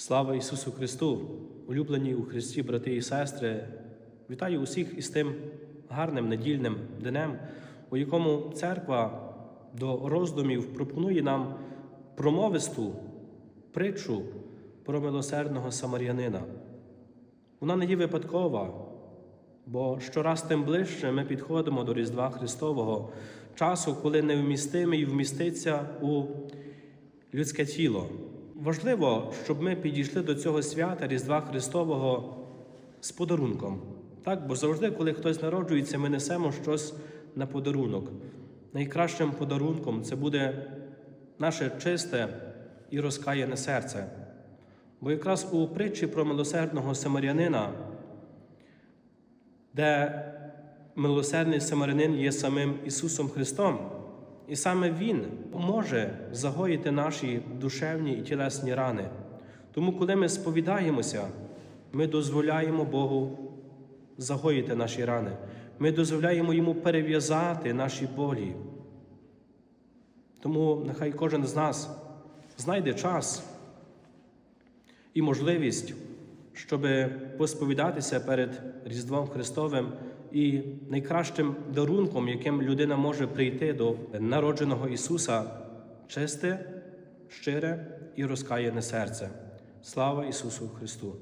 Слава Ісусу Христу, улюблені у Христі, брати і сестри, вітаю усіх із тим гарним недільним днем, у якому церква до роздумів пропонує нам промовисту притчу про милосердного самарянина. Вона не є випадкова, бо щораз тим ближче ми підходимо до Різдва Христового, часу, коли невмістимий вміститься у людське тіло. Важливо, щоб ми підійшли до цього свята Різдва Христового з подарунком. Так, бо завжди, коли хтось народжується, ми несемо щось на подарунок. Найкращим подарунком це буде наше чисте і розкаяне серце. Бо якраз у притчі про милосердного самарянина, де милосердний самарянин є самим Ісусом Христом, і саме Він може загоїти наші душевні і тілесні рани. Тому, коли ми сповідаємося, ми дозволяємо Богу загоїти наші рани. Ми дозволяємо йому перев'язати наші болі. Тому нехай кожен з нас знайде час і можливість, щоб посповідатися перед Різдвом Христовим і найкращим дарунком, яким людина може прийти до народженого Ісуса, чисте, щире і розкаяне серце. Слава Ісусу Христу!